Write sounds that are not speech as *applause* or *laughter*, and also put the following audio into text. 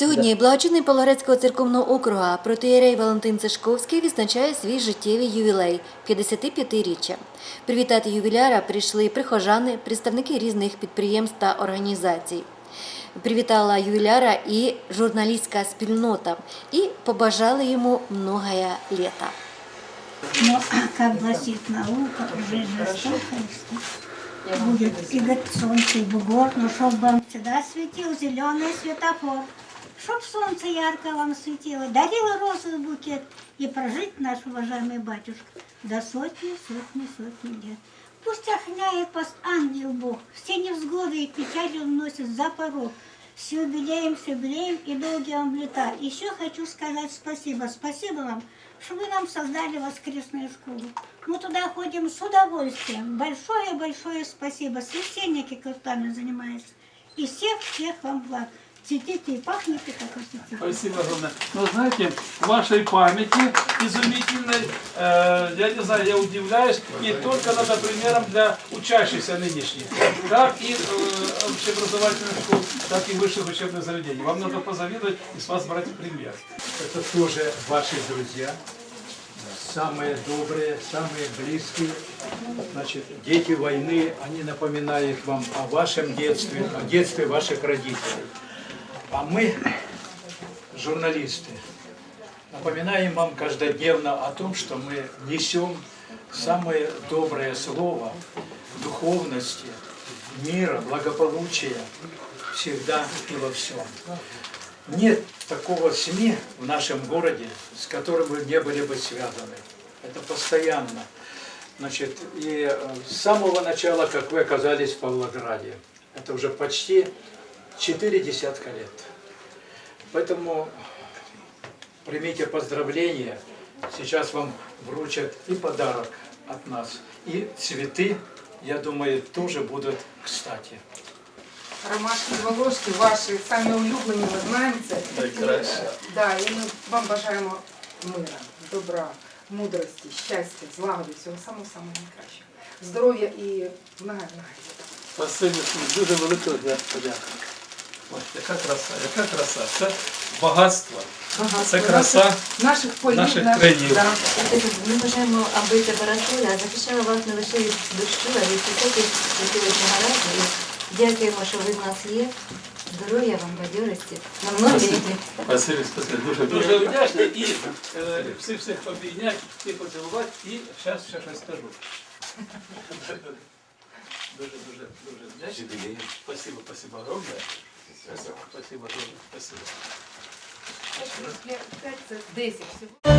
Сьогодні благочинний Павлоградського церковного округа протиєрей Валентин Цешковський відзначає свій життєвий ювілей 55-річчя. Привітати ювіляра прийшли прихожани, представники різних підприємств та організацій. Привітала ювіляра і журналістська спільнота і побажали йому многое літа. Но, как гласит наука, жизнь жестокая, будет и говорит, солнце, и бугор, но чтоб вам всегда светил зеленый светофор, чтоб солнце ярко вам светило, дарило розовый букет, и прожить наш уважаемый батюшка до сотни, сотни, сотни лет. Пусть охраняет вас ангел Бог, все невзгоды и печали уносит за порог. С юбилеем, с юбилеем и долгие вам лета. Еще хочу сказать спасибо. Спасибо вам, что вы нам создали воскресную школу. Мы туда ходим с удовольствием. Большое-большое спасибо. Священники крутами занимаются. И всех-всех вам благ. Цветите и пахнете, как хотите. Спасибо огромное. Но знаете, вашей памяти изумительной, э, я не знаю, я удивляюсь, и только надо примером для учащихся нынешних, как и э, общеобразовательных школ, так и высших учебных заведений. Вам надо позавидовать и с вас брать пример. Это тоже ваши друзья, самые добрые, самые близкие. Значит, дети войны, они напоминают вам о вашем детстве, о детстве ваших родителей. А мы, журналисты, напоминаем вам каждодневно о том, что мы несем самое доброе слово духовности, мира, благополучия всегда и во всем. Нет такого СМИ в нашем городе, с которым вы не были бы связаны. Это постоянно. Значит, и э, с самого начала, как вы оказались в Павлограде, это уже почти четыре десятка лет. Поэтому примите поздравления. Сейчас вам вручат и подарок от нас, и цветы, я думаю, тоже будут кстати. Ромашки волошки ваші самі улюблені, ви знаєте. Найкраще. І, Да, і ми вам бажаємо мира, добра, мудрості, щастя, злагоди, всього самого самого найкращого. Здоров'я і много-много. Спасибо, дуже велика подяка. Ось, яка краса, яка краса. Це багатство. Це краса наших полів, наших наших- країв. да. Ми бажаємо, аби парасоля захищала вас не лише від дощу, а від життєвих негараздів. І Дякуємо, що ви в нас є. Здоров'я вам, бадьорості, на многі літи. Спасибі, спасибі. Дуже, дуже вдячний і е, всіх всіх обійняти, всіх поцілувати і зараз ще щось скажу. *laughs* Дуже, дуже, дуже вдячний. Спасибо, спасибо огромное. Спасибо спасибо. Це 10 всього.